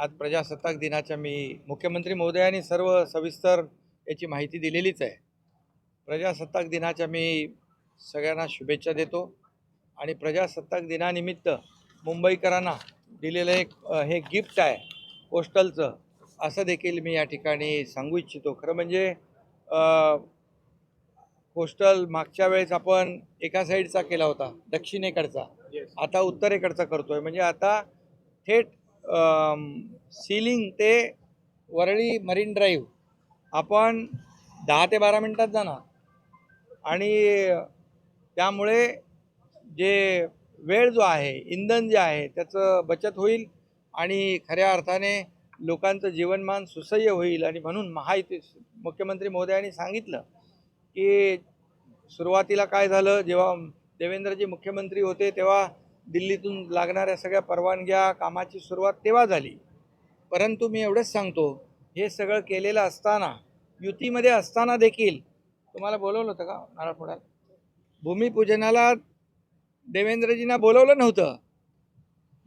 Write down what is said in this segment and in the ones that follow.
आज प्रजासत्ताक दिनाच्या मी मुख्यमंत्री महोदयांनी सर्व सविस्तर याची माहिती दिलेलीच आहे. प्रजासत्ताक दिनाच्या मी सगळ्यांना शुभेच्छा देतो आणि प्रजासत्ताक दिनानिमित्त मुंबईकरांना दिलेलं एक हे गिफ्ट आहे पोस्टलचं असं देखील मी या ठिकाणी सांगू इच्छितो. खरं म्हणजे पोस्टल मागच्या वेळेस आपण एका साईडचा केला होता दक्षिणेकडचा. आता उत्तरेकडचा करतोय. म्हणजे आता थेट सीलिंग ते वरळी मरीन ड्राईव्ह आपण दहा ते बारा मिनटात जाणार. आणि त्यामुळे जे वेळ जो आहे इंधन जे आहे त्याचं बचत होईल आणि खऱ्या अर्थाने लोकांचं जीवनमान सुसह्य होईल. आणि म्हणून महायुती मुख्यमंत्री महोदयांनी सांगितलं की सुरुवातीला काय झालं? जेव्हा देवेंद्रजी मुख्यमंत्री होते तेव्हा दिल्लीतून लागणाऱ्या सगळ्या परवानग्या कामाची सुरुवात तेव्हा झाली. परंतु मी एवढंच सांगतो हे सगळं केलेलं असताना युतीमध्ये असताना देखील तुम्हाला बोलवलं होतं का नारळ फोडायला भूमिपूजनाला देवेंद्रजींना बोलवलं नव्हतं.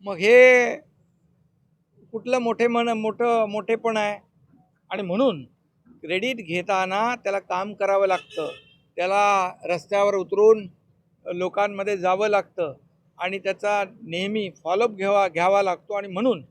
मग हे कुठलं मोठे मन मोठं मोठेपण आहे. आणि म्हणून क्रेडिट घेताना त्याला काम करावं लागतं. त्याला रस्त्यावर उतरून लोकांमध्ये जावं लागतं. आणि त्याचा नेहमी फॉलोअप घ्यावा घ्यावा लागतो. आणि म्हणून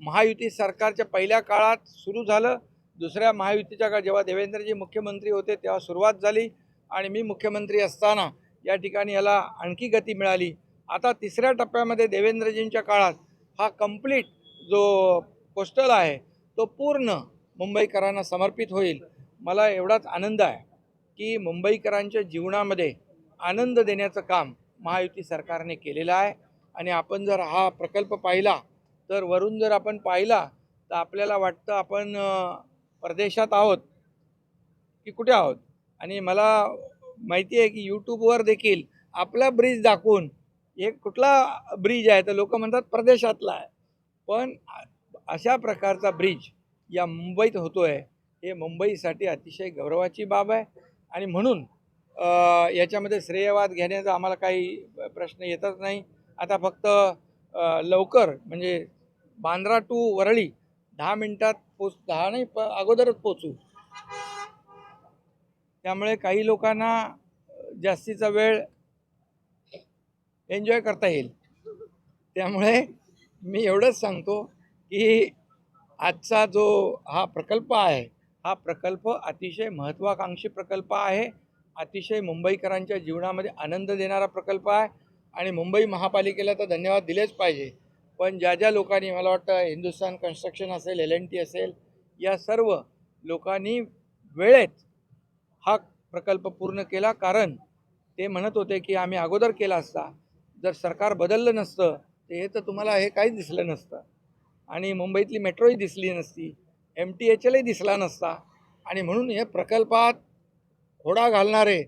महायुती सरकारच्या पहिल्या काळात सुरू झालं. दुसऱ्या महायुतीच्या काळात जेव्हा देवेंद्रजी मुख्यमंत्री होते तेव्हा सुरुवात झाली. आणि मी मुख्यमंत्री असताना या ठिकाणी याला आणखी गती मिळाली. आता तिसऱ्या टप्प्यामध्ये देवेंद्रजींच्या काळात हा कंप्लीट जो पोस्टल आहे तो पूर्ण मुंबईकरांना समर्पित होईल. मला एवढाच आनंद आहे की मुंबईकरांच्या जीवनामध्ये आनंद देण्याचं काम महायुती सरकारने केलेला आहे. आणि आपण जर हा प्रकल्प पाहिला तर वरून जर आपण पाहिला तर आपल्याला वाटतं आपण परदेशात आहोत की कुठे आहोत? आणि मला माहिती आहे की यूट्यूबवर देखील आपला ब्रिज दाखवून हे कुठला ब्रिज आहे? तर लोक म्हणतात परदेशातला आहे. पण अशा प्रकारचा ब्रिज या मुंबईत होतो आहे हे मुंबईसाठी अतिशय गौरवाची बाब आहे. आणि म्हणून याच्यामध्ये श्रेयवाद घेण्याचा आम्हाला काही प्रश्न येतच नाही. आता फक्त लवकर म्हणजे बांद्रा टू वरळी दहा मिनटात पोच दहा नाही प अगोदरच पोचू. त्यामुळे काही लोकांना जास्तीचा वेळ एन्जॉय करता येईल. त्यामुळे मी एवढंच सांगतो की आजचा जो हा प्रकल्प आहे हा प्रकल्प अतिशय महत्त्वाकांक्षी प्रकल्प आहे. अतिशय मुंबईकरांच्या जीवनामध्ये आनंद देणारा प्रकल्प आहे आणि मुंबई महापालिकेला तर धन्यवाद दिलेच पाहिजे. पण ज्या ज्या लोकांनी मला वाटतं हिंदुस्थान कन्स्ट्रक्शन असेल एल एन टी असेल या सर्व लोकांनी वेळेत हा प्रकल्प पूर्ण केला. कारण ते म्हणत होते की आम्ही अगोदर केला असता. जर सरकार बदललं नसतं ते हे तर तुम्हाला हे काहीच दिसलं नसतं. आणि मुंबईतली मेट्रोही दिसली नसती. एम टी एच एलही दिसला नसता. आणि म्हणून हे प्रकल्पात घोडा घालणारे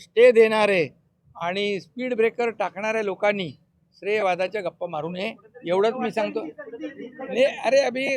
स्टे देणारे आणि स्पीड ब्रेकर टाकणाऱ्या लोकांनी श्रेयवादाच्या गप्पा मारू नये. एवढंच मी सांगतो. नाही अरे अभि